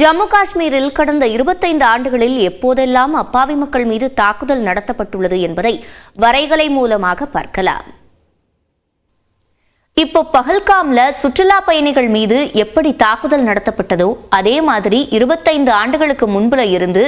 ஜம்மு காஷ்மீரில் கடந்த இருபத்தைந்து ஆண்டுகளில் எப்போதெல்லாம் அப்பாவி மக்கள் மீது தாக்குதல் நடத்தப்பட்டுள்ளது என்பதை வரைகலை மூலமாக பார்க்கலாம். இப்போ பகல்காம்ல சுற்றுலா பயணிகள் மீது எப்படி தாக்குதல் நடத்தப்பட்டதோ அதே மாதிரி இருபத்தைந்து ஆண்டுகளுக்கு முன்புல இருந்து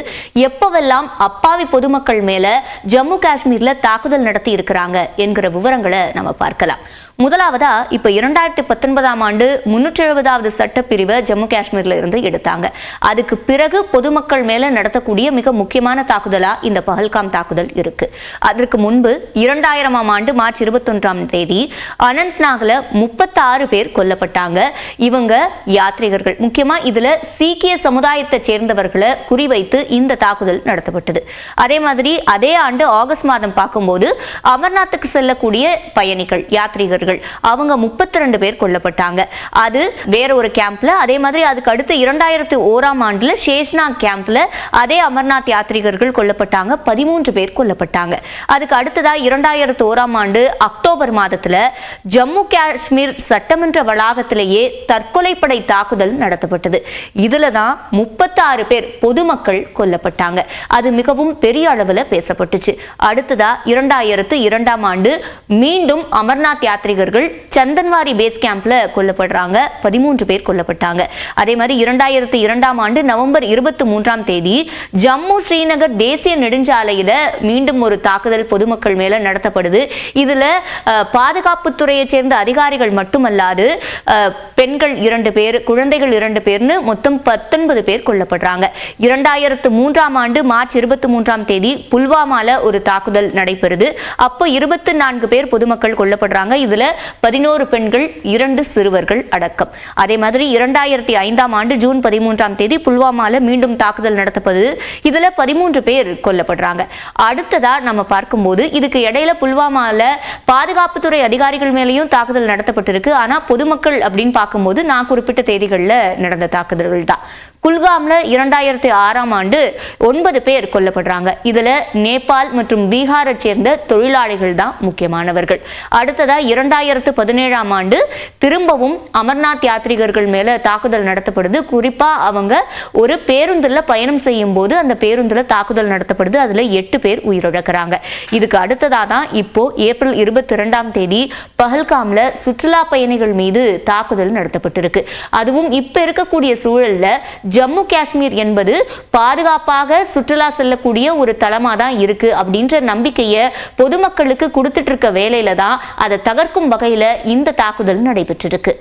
எப்பவெல்லாம் அப்பாவி பொதுமக்கள் மேல ஜம்மு காஷ்மீர்ல தாக்குதல் நடத்தி இருக்கிறாங்க என்கிற விவரங்களை நம்ம பார்க்கலாம். முதலாவதா இப்ப இரண்டாயிரத்தி பத்தொன்பதாம் ஆண்டு முன்னூற்றி எழுபதாவது சட்டப்பிரிவை ஜம்மு காஷ்மீர்ல இருந்து எடுத்தாங்க. அதுக்கு பிறகு பொதுமக்கள் மேல நடத்தக்கூடிய மிக முக்கியமான தாக்குதலா இந்த பஹல்காம் தாக்குதல் இருக்கு. அதற்கு முன்பு இரண்டாயிரமாம் ஆண்டு மார்ச் இருபத்தொன்றாம் தேதி அனந்த்நாக்ல முப்பத்தாறு பேர் கொல்லப்பட்டாங்க. இவங்க யாத்ரிகர்கள். முக்கியமா இதுல சீக்கிய சமுதாயத்தை சேர்ந்தவர்களை குறிவைத்து இந்த தாக்குதல் நடத்தப்பட்டது. அதே மாதிரி அதே ஆண்டு ஆகஸ்ட் மாதம் பார்க்கும்போது அமர்நாத்துக்கு செல்லக்கூடிய பயணிகள் யாத்ரீகர்கள் அவங்க முப்பத்தி ரெண்டு பேர் கொல்லப்பட்டாங்க. அது வேற ஒரு கேம்ப்ல அதே மாதிரி அதுக்கு அடுத்து இரண்டாயிரத்தி ஓராம் ஆண்டுல ஷேஷ்நாக் கேம்ப்ல அதே அமர்நாத் யாத்ரிகர்கள் கொல்லப்பட்டாங்க. பதிமூன்று பேர் கொல்லப்பட்டாங்க. அதுக்கு அடுத்ததா இரண்டாயிரத்தி ஓராம் ஆண்டு அக்டோபர் மாதத்துல ஜம்மு காஷ்மீர் சட்டமன்ற வளாகத்திலேயே தற்கொலைப்படை தாக்குதல் நடத்தப்பட்டது. இதுல தான் முப்பத்தாறு பேர் பொதுமக்கள் கொல்லப்பட்டாங்க. அது மிகவும் பெரிய அளவுல பேசப்பட்டுச்சு. அடுத்ததா இரண்டாயிரத்து இரண்டாம் ஆண்டு மீண்டும் அமர்நாத் யாத்திரை யாத்ரிகர்கள் சந்தன்வாரி பேஸ் கேம்ப்ல கொல்லப்படுறாங்க. பதிமூன்று பேர் கொல்லப்பட்டாங்க. அதே மாதிரி இரண்டாயிரத்தி இரண்டாம் ஆண்டு நவம்பர் இருபத்தி மூன்றாம் தேதி ஜம்மு ஸ்ரீநகர் தேசிய நெடுஞ்சாலையில மீண்டும் ஒரு தாக்குதல் பொதுமக்கள் மேல நடத்தப்படுது. இதுல பாதுகாப்புத்துறையை சேர்ந்த அதிகாரிகள் மட்டுமல்லாது பெண்கள் இரண்டு பேர் குழந்தைகள் இரண்டு பேர்னு மொத்தம் பத்தொன்பது பேர் கொல்லப்படுறாங்க. இரண்டாயிரத்து மூன்றாம் ஆண்டு மார்ச் இருபத்தி மூன்றாம் தேதி புல்வாமால ஒரு தாக்குதல் நடைபெறுது. அப்போ இருபத்தி நான்கு பேர் பொதுமக்கள் கொல்லப்படுறாங்க. இதுல பதினோரு பெண்கள் இரண்டு சிறுவர்கள் அடக்கம். அதே மாதிரி இரண்டாயிரத்தி ஐந்தாம் ஆண்டு ஜூன் பதிமூன்றாம் தேதி புல்வாமால மீண்டும் தாக்குதல் நடத்தப்படுது இதுல பதிமூன்று பேர் கொல்லப்படுறாங்க. அடுத்ததா நம்ம பார்க்கும்போது இதுக்கு இடையில புல்வாமால பாதுகாப்புத்துறை அதிகாரிகள் மேலேயும் தாக்குதல் நடத்தப்பட்டிருக்கு. ஆனா பொதுமக்கள் அப்படின்னு பார்க்கும்போது நான் குறிப்பிட்ட தேதிகளில் நடந்த தாக்குதல்கள் தான் குல்காம்ல இரண்டாயிரத்தி ஆறாம் ஆண்டு ஒன்பது பேர் கொல்லப்படுறாங்க. இதுல நேபாள் மற்றும் பீகாரை சேர்ந்த தொழிலாளிகள் தான் முக்கியமானவர்கள். அடுத்ததா இரண்டாயிரத்து பதினேழாம் ஆண்டு திரும்பவும் அமர்நாத் யாத்ரிகர்கள் மேல தாக்குதல் நடத்தப்படுது. குறிப்பா அவங்க ஒரு பேருந்துல பயணம் செய்யும் போது அந்த பேருந்துல தாக்குதல் நடத்தப்படுது. அதுல எட்டு பேர் உயிரிழக்கிறாங்க. இதுக்கு அடுத்ததா தான் இப்போ ஏப்ரல் இருபத்தி இரண்டாம் தேதி பஹல்காம்ல சுற்றுலா பயணிகள் மீது தாக்குதல் நடத்தப்பட்டிருக்கு. அதுவும் இப்ப இருக்கக்கூடிய சூழல்ல ஜம்மு காஷ்மீர் என்பது பாதுகாப்பாக சுற்றுலா செல்லக்கூடிய ஒரு தளமா தான் இருக்கு அப்படின்ற நம்பிக்கையை பொதுமக்களுக்கு கொடுத்துட்டு இருக்க வேலையில தான் அதை தகர்க்கும் வகையில இந்த தாக்குதல் நடைபெற்றிருக்கு.